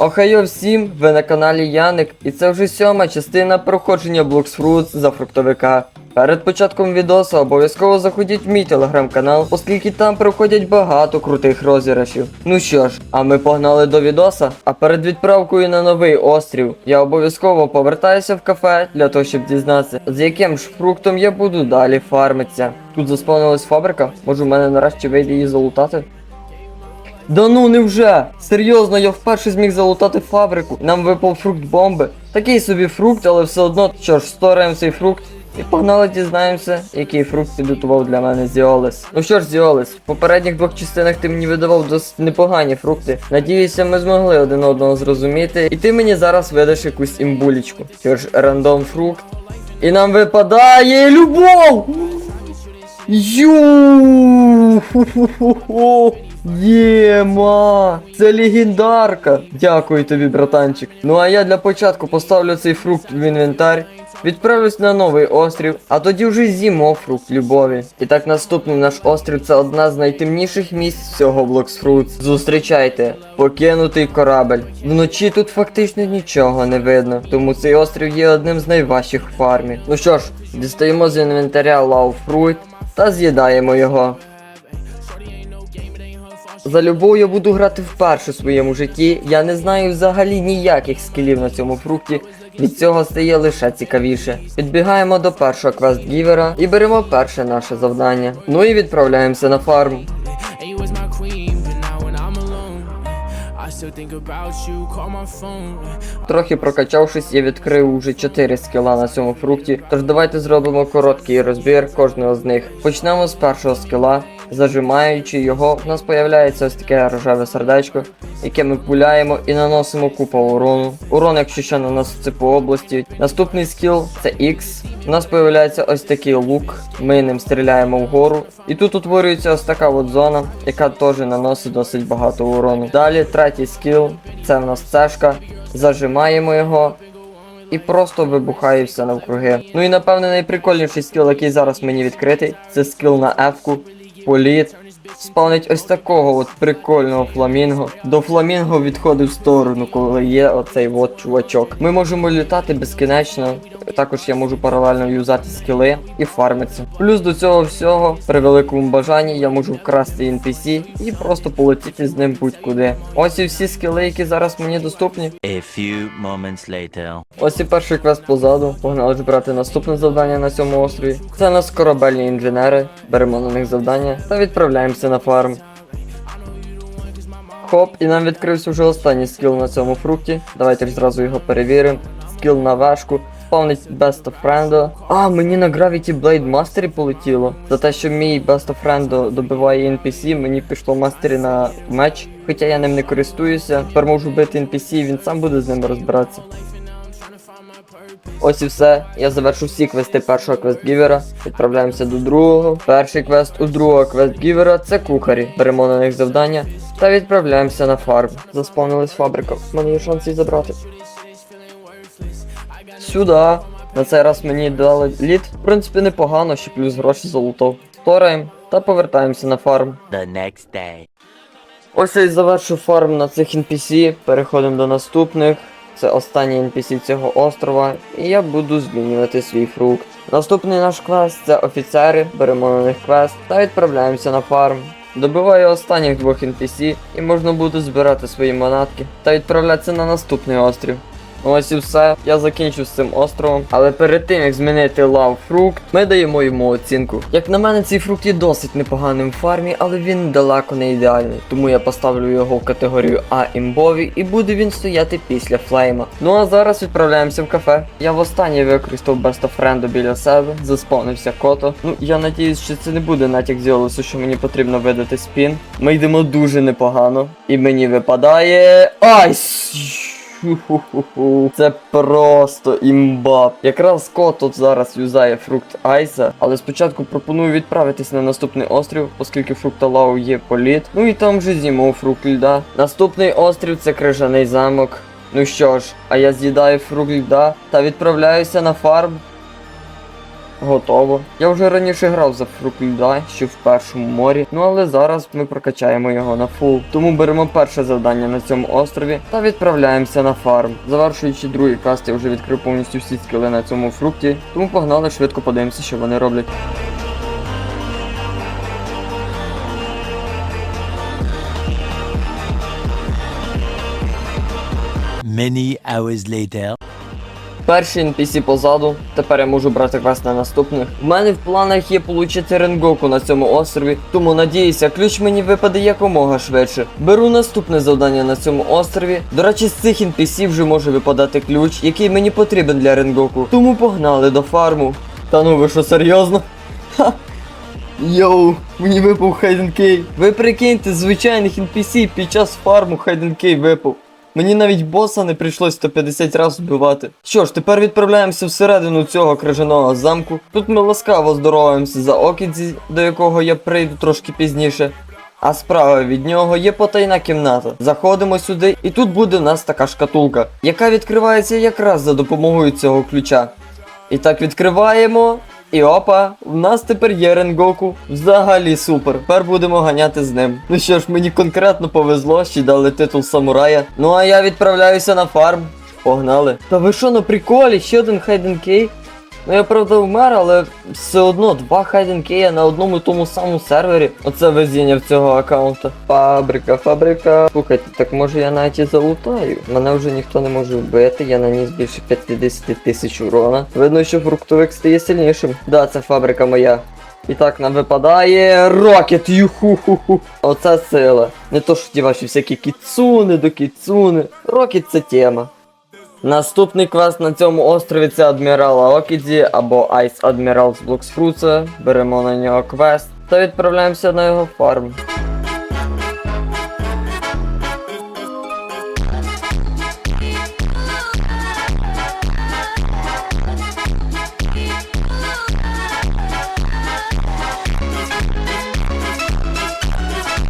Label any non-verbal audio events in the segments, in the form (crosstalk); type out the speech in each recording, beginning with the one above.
Охайо всім, ви на каналі Яник, і це вже сьома частина проходження Fruits за фруктовика. Перед початком відосу обов'язково заходіть в мій телеграм-канал, оскільки там проходять багато крутих розіграшів. Ну що ж, а ми погнали до відоса. А перед відправкою на новий острів я обов'язково повертаюся в кафе для того, щоб дізнатися, з яким ж фруктом я буду далі фармитися. Тут заспавнилась фабрика, може в мене нарешті вийде її залутати? Да ну невже? Серйозно, я вперше зміг залутати фабрику. Нам випав фрукт бомби. Такий собі фрукт, але все одно, що ж, стораємо цей фрукт. І погнали дізнаємося, який фрукт підготував для мене Зіолес. Ну що ж, Зіолес, в попередніх двох частинах ти мені видавав досить непогані фрукти. Надіюся, ми змогли один одного зрозуміти. І ти мені зараз видаш якусь імбулічку. Що ж, рандом фрукт. І нам випадає любов! Ю! Ху-ху-ху-ху! Єма! Це легендарка! Дякую тобі, братанчик. Ну а я для початку поставлю цей фрукт в інвентар. Відправлюсь на новий острів, а тоді вже з'їмо фрукт любові. І так наступний наш острів це одна з найтемніших місць всього Fruits. Зустрічайте, покинутий корабель. Вночі тут фактично нічого не видно, тому цей острів є одним з найважчих в фармі. Ну що ж, дістаємо з інвентаря Fruit та з'їдаємо його. За любов я буду грати вперше в своєму житті. Я не знаю взагалі ніяких скілів на цьому фрукті. Від цього стає лише цікавіше. Підбігаємо до першого квест-гівера і беремо перше наше завдання. Ну і відправляємося на фарм. Трохи прокачавшись, я відкрив уже 4 скіла на цьому фрукті. Тож давайте зробимо короткий розбір кожного з них. Почнемо з першого скіла. Зажимаючи його, в нас появляється ось таке рожеве сердечко, яке ми пуляємо і наносимо купу урону. Урон, якщо що наноситься по області. Наступний скіл це X. У нас появляється ось такий лук. Ми ним стріляємо вгору. І тут утворюється ось така от зона, яка теж наносить досить багато урону. Далі третій скіл це в нас цешка. Зажимаємо його і просто вибухає все навкруги. Ну і напевне найприкольніший скіл, який зараз мені відкритий, це скіл на F-ку, політ. Спавнить ось такого от прикольного фламінго. До фламінго відходить в сторону, коли є оцей от чувачок. Ми можемо літати безкінечно. Також я можу паралельно юзати скіли і фармитися. Плюс до цього всього, при великому бажанні, я можу вкрасти NPC і просто полетіти з ним будь-куди. Ось і всі скіли, які зараз мені доступні. A few moments later. Ось і перший квест позаду. Погнали ж брати наступне завдання на цьому острові. Це нас корабельні інженери. Беремо на них завдання та відправляємося на фарм. Хоп, і нам відкрився вже останній скіл на цьому фрукті. Давайте зразу його перевіримо. Скіл на вешку. Повнить Best of Friend. А, мені на Gravity Blade Mastery полетіло. За те, що мій Best of Friend добиває NPC, мені пішло Mastery на меч. Хоча я ним не користуюся. Тепер можу бити NPC, він сам буде з ним розбиратися. Ось і все. Я завершу всі квести першого квестгівера. Відправляємося до другого. Перший квест у другого квестгівера це кухарі. Беремо на них завдання та відправляємося на фарм. Заспавнилась фабрика. В мене є шанс її забрати. Сюди. На цей раз мені дали лід. В принципі, непогано, ще плюс гроші залутав. Стораємо та повертаємося на фарм. The next day. Ось я і завершив фарм на цих NPC. Переходимо до наступних. Це останні NPC цього острова, і я буду змінювати свій фрукт. Наступний наш квест це офіцери, беремо на них квест та відправляємося на фарм. Добиваю останніх двох NPC і можна буде збирати свої манатки та відправлятися на наступний острів. Ось і все, я закінчу з цим островом. Але перед тим як змінити лав фрукт, ми даємо йому оцінку. Як на мене, цей фрукт є досить непоганим в фармі, але він далеко не ідеальний. Тому я поставлю його в категорію А імбові і буде він стояти після флейма. Ну а зараз відправляємося в кафе. Я востаннє використав Best of Friend біля себе, заспавнився кото. Ну я надіюсь, що це не буде натяк зіолосу, що мені потрібно видати спін. Ми йдемо дуже непогано. І мені випадає. Айс! Це просто імба. Якраз кот тут зараз юзає фрукт Айса, але спочатку пропоную відправитись на наступний острів, оскільки фрукта Лау є політ. Ну і там же зімов фрукт льда. Наступний острів це крижаний замок. Ну що ж, а я з'їдаю фрукт льда та відправляюся на фарм. Готово. Я вже раніше грав за фрукляда, ще в першому морі, ну але зараз ми прокачаємо його на фул. Тому беремо перше завдання на цьому острові та відправляємося на фарм. Завершуючи другий каст, я вже відкрив повністю всі скіли на цьому фрукті, тому погнали швидко подивимося, що вони роблять. Many hours later. Перший NPC позаду, тепер я можу брати квест на наступних. В мене в планах є получити Ренгоку на цьому острові, тому надіюся, ключ мені випаде якомога швидше. Беру наступне завдання на цьому острові. До речі, з цих NPC вже може випадати ключ, який мені потрібен для Ренгоку. Тому погнали до фарму. Та ну ви що серйозно? (laughs) Ха! Йоу, мені випав Хайден Кей. Ви прикиньте, звичайних NPC під час фарму Хайден Кей випав. Мені навіть боса не прийшлось 150 разів вбивати. Що ж, тепер відправляємося всередину цього крижаного замку. Тут ми ласкаво здороваємося за Окідзі, до якого я прийду трошки пізніше. А справа від нього є потайна кімната. Заходимо сюди, і тут буде в нас така шкатулка, яка відкривається якраз за допомогою цього ключа. І так відкриваємо. І опа, в нас тепер є Ренгоку. Взагалі супер. Тепер будемо ганяти з ним. Ну що ж, мені конкретно повезло, ще дали титул самурая. Ну а я відправляюся на фарм. Погнали. Та ви що на приколі? Ще один Хайден Кей? Ну я правда вмер, але все одно два Хайден Кея на одному і тому самому сервері. Оце везіння в цього аккаунта. Фабрика, фабрика. Слухайте, так може я навіть і залутаю. Мене вже ніхто не може вбити, я наніс більше 50 тисяч урона. Видно, що фруктовик стає сильнішим. Да, це фабрика моя. І так нам випадає Рокет, юху-ху-ху. Оце сила. Не то що ті ваші всякі кіцуни до кіцуни. Рокет це тема. Наступний квест на цьому острові це Адмірала Окідзі або Ice Admiral з Блоксфруца. Беремо на нього квест та відправляємося на його фарм.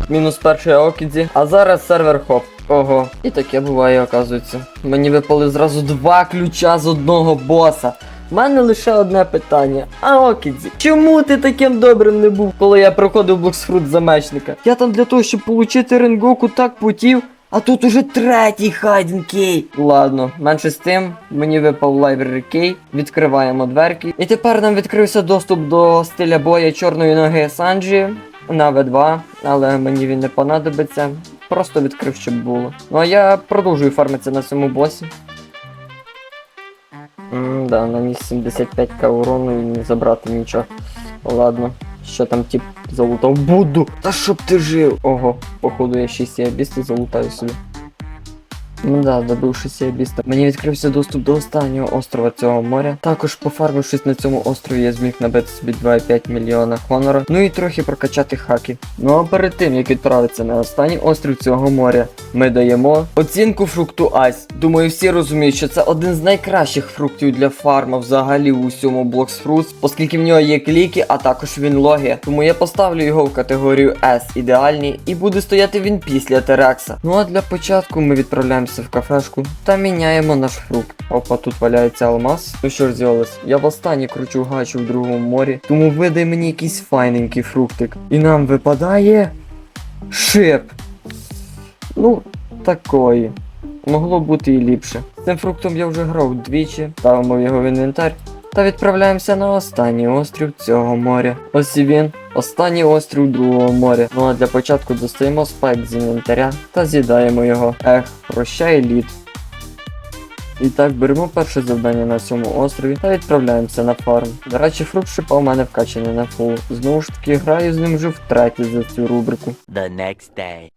Мінус перший Окідзі. А зараз сервер хоп. Ого. І таке буває, оказується. Мені випали зразу два ключа з одного боса. У мене лише одне питання. А Окідзі, чому ти таким добрим не був, коли я проходив блоксфрут за мечника? Я там для того, щоб получити Ренгоку так путів, а тут уже третій Хайден Кей. Ладно, менше з тим, мені випав Library Кей. Відкриваємо дверки. І тепер нам відкрився доступ до стиля боя чорної ноги Санджі на В2, але мені він не понадобиться. Просто відкрив, щоб було. Ну а я продовжую фармитися на цьому босі. М, да, наніс 75к урону і не забрати нічого. Ладно, що там тип залутав? Буду! Та щоб ти жив! Ого, походу я 6 і залутаю собі. Ну да, добивши сіабіста. Мені відкрився доступ до останнього острова цього моря. Також пофармившись на цьому острові, я зміг набити собі 2,5 мільйона хонора. Ну і трохи прокачати хаки. Ну а перед тим як відправитися на останній острів цього моря, ми даємо оцінку фрукту Айс. Думаю, всі розуміють, що це один з найкращих фруктів для фарма взагалі у всьому Blocks Fruits, оскільки в нього є кліки, а також він логи. Тому я поставлю його в категорію S ідеальний і буде стояти він після Терекса. Ну а для початку ми відправляємося в кафешку та міняємо наш фрукт. Опа, тут валяється алмаз. Ну що ж зробилось? Я востаннє кручу гачу в другому морі, тому видай мені якийсь файненький фруктик. І нам випадає шип. Ну, такої. Могло бути і ліпше. Цим фруктом я вже грав двічі, ставимо його в інвентар та відправляємося на останній острів цього моря. Ось і він, останній острів другого моря. Ну а для початку достаємо спайк з інвентаря та з'їдаємо його. Ех, прощай лід. І так, беремо перше завдання на цьому острові та відправляємося на фарм. До речі, фрукт шипа у мене вкачаний на фул. Знову ж таки, граю з ним вже втретє за цю рубрику. The next day.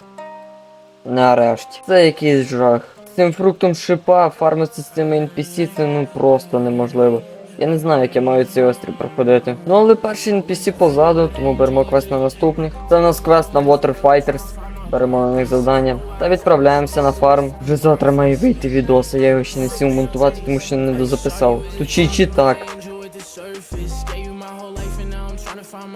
Нарешті. Це якийсь жах. З цим фруктом шипа фармити з цими NPC це ну просто неможливо. Я не знаю, як я маю цей острів проходити. Ну але перший NPC позаду, тому беремо квест на наступних. Це у нас квест на Water Fighters. Беремо на них завдання та відправляємося на фарм. Вже завтра має вийти відос, а я його ще не сів монтувати, тому що не дозаписав. Чи так.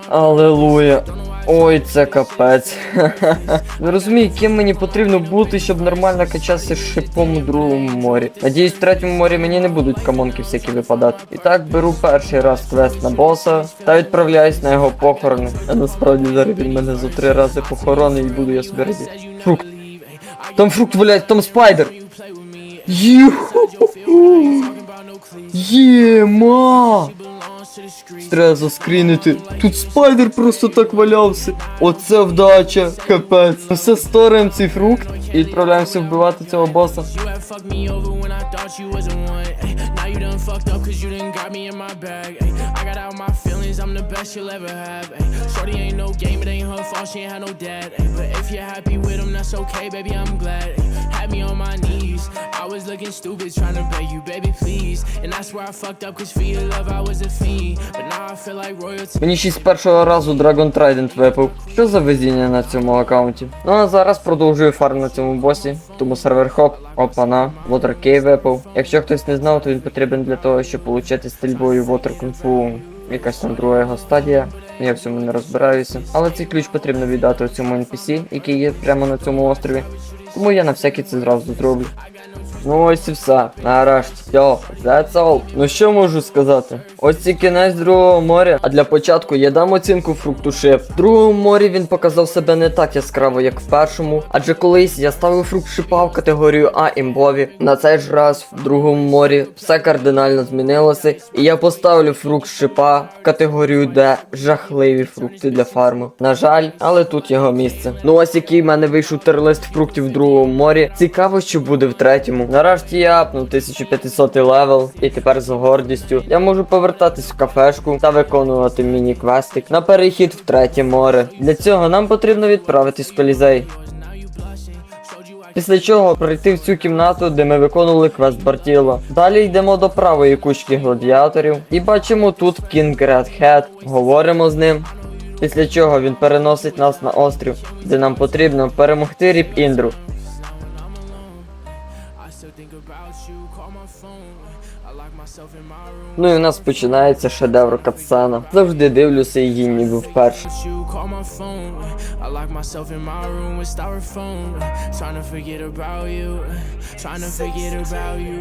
you Ой, це капець. (laughs) Не розумію, ким мені потрібно бути, щоб нормально качатися шипом у другому морі. Надіюсь, в третьому морі мені не будуть камонки всякі випадати. І так беру перший раз квест на боса та відправляюсь на його похорони. А насправді зараз він мене за три рази похоронить і буду я собі раді. Фрукт. Там фрукт валяється, там спайдер. Єма! Треба скрінити. Тут спайдер просто так валявся. Оце вдача, капець. Все старим цей фрукт і відправляємося вбивати цього боса. You done fucked up cause you done got me in my bag. Ay, I got out my feelings, I'm the best you'll ever have. Ay, Shorty ain't no game, it ain't her fault, she ain't had no dad. Ay, but if you're happy with him, that's okay, baby, I'm glad. Had me on my knees, I was looking stupid trying to beg you, baby, please. And that's where I fucked up cause for your love I was a fiend. But now I feel like royalty. Мені ще з першого разу Dragon Trident випав. Що за везіння на цьому аккаунті? Ну а зараз продовжую фарм на цьому босі. Тому сервер хоп, опана, Water Cave випав. Якщо хтось не знав, то він потрібен для того, щоб отримати стрільбою Water Kung Fu. Якась там друга його стадія. Я в цьому не розбираюся. Але цей ключ потрібно віддати цьому NPC, який є прямо на цьому острові. Тому я на всякий це зразу зроблю. Ну ось і все. Нарешті. Все, that's all. Ну що можу сказати? Ось це кінець другого моря. А для початку я дам оцінку фрукту шип. В другому морі він показав себе не так яскраво, як в першому. Адже колись я ставив фрукт шипа в категорію А імбові. На цей ж раз в другому морі все кардинально змінилося. І я поставлю фрукт шипа в категорію Д. Жахливі фрукти для фарму. На жаль, але тут його місце. Ну ось який в мене вийшов терлист фруктів в другому морі. Цікаво, що буде в третьому. Нарешті я апнув 1500 левел, і тепер з гордістю я можу повертатись в кафешку та виконувати міні-квестик на перехід в третє море. Для цього нам потрібно відправитись в колізей. Після чого пройти в цю кімнату, де ми виконували квест Бартіла. Далі йдемо до правої кучки гладіаторів і бачимо тут Кінг Red Говоримо з ним. Після чого він переносить нас на острів, де нам потрібно перемогти Ріп Індру. Ну і в нас починається шедевр катсцена. Завжди дивлюся її ніби вперше. Trying to forget about you.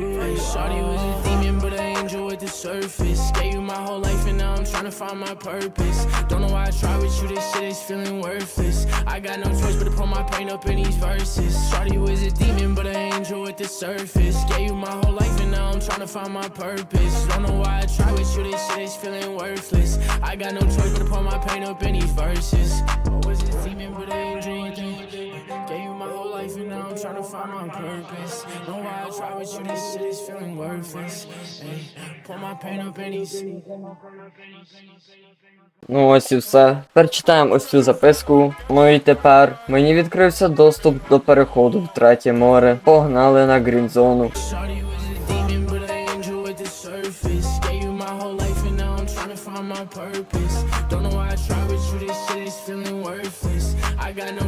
A at the surface. Gave you my whole life, and now I'm trying to find my purpose. Don't know why I try with you, this shit is feeling worthless. I got no choice but to put my pain up in these verses. Shawty was a demon, but an angel at the surface. Gave you my whole life, and now I'm trying to find my purpose. Don't know why I try with you, this shit is feeling worthless. I got no choice but to put my pain up in these verses. Oh, was it demon, but an I'm trying to find my purpose. Know why I try with you, this shit is feeling worthless. Ay, put my pain up in these. Ну ось і все. Тепер читаємо ось цю записку. Ну і тепер мені відкрився доступ до переходу в третє море. Погнали на грінзону. Don't know why I try with you, this shit is feeling worthless. I got no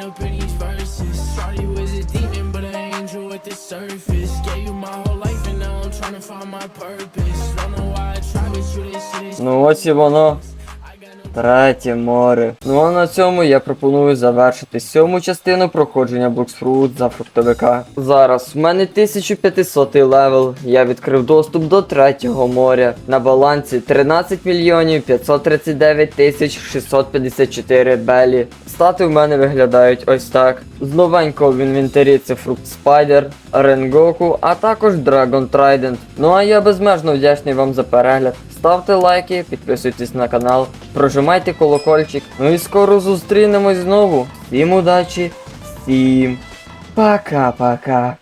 choice but to put my pain up in these verses. Shawty was a demon, but an angel at the surface. Gave you my whole life, and now I'm trying to find my purpose. Don't know why I try with you, this shit is Ну ось і воно. Третє море. Ну а на цьому я пропоную завершити сьому частину проходження Блоксфрут за фруктовика. Зараз в мене 1500 левел. Я відкрив доступ до третього моря. На балансі 13 мільйонів 539 тисяч 654 белі. Стати в мене виглядають ось так. З новенького в інвентарі це фрукт Спайдер, Ренгоку, а також Dragon Trident. Ну а я безмежно вдячний вам за перегляд. Ставте лайки, підписуйтесь на канал, прожимайте колокольчик. Ну і скоро зустрінемось знову. Всім удачі, всім пока-пока.